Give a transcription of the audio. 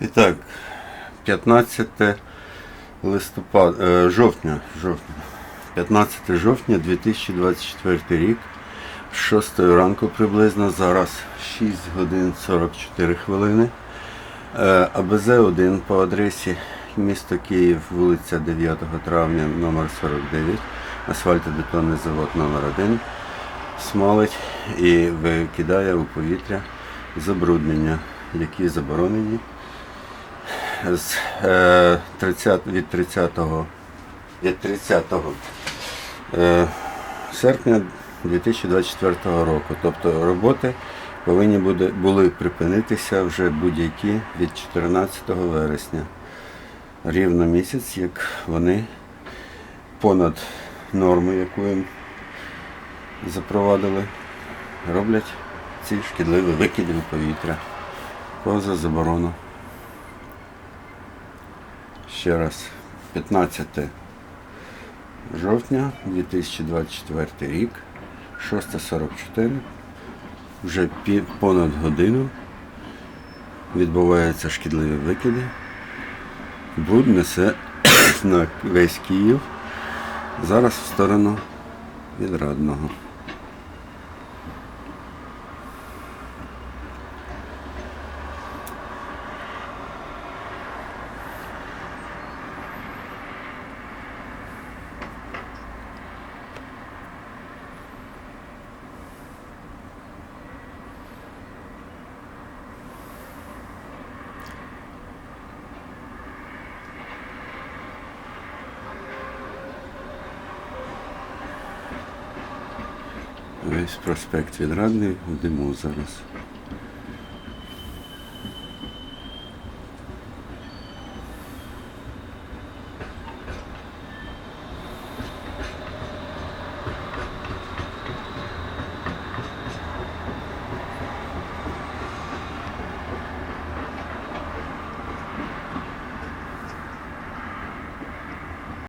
І так, 15 листопада, е, жовтня, жовтня, 15 жовтня 2024 рік, з 6 ранку приблизно, зараз 6 годин 44 хвилини. Е, АБЗ-1 по адресі місто Київ, вулиця 9 травня, номер 49, асфальтобетонний завод номер 1 смалить і викидає у повітря забруднення, які заборонені з е, 30, від 30, від 30 е, серпня 2024 року. Тобто роботи повинні були припинитися вже будь-які від 14 вересня. Рівно місяць, як вони понад норму, яку їм запровадили, роблять ці шкідливі викиди у повітря поза заборону. Ще раз, 15 жовтня 2024 рік, 6.44, вже понад годину відбуваються шкідливі викиди. Бруд несе на весь Київ. Зараз в сторону відрадного. Весь проспект відрадний в диму зараз.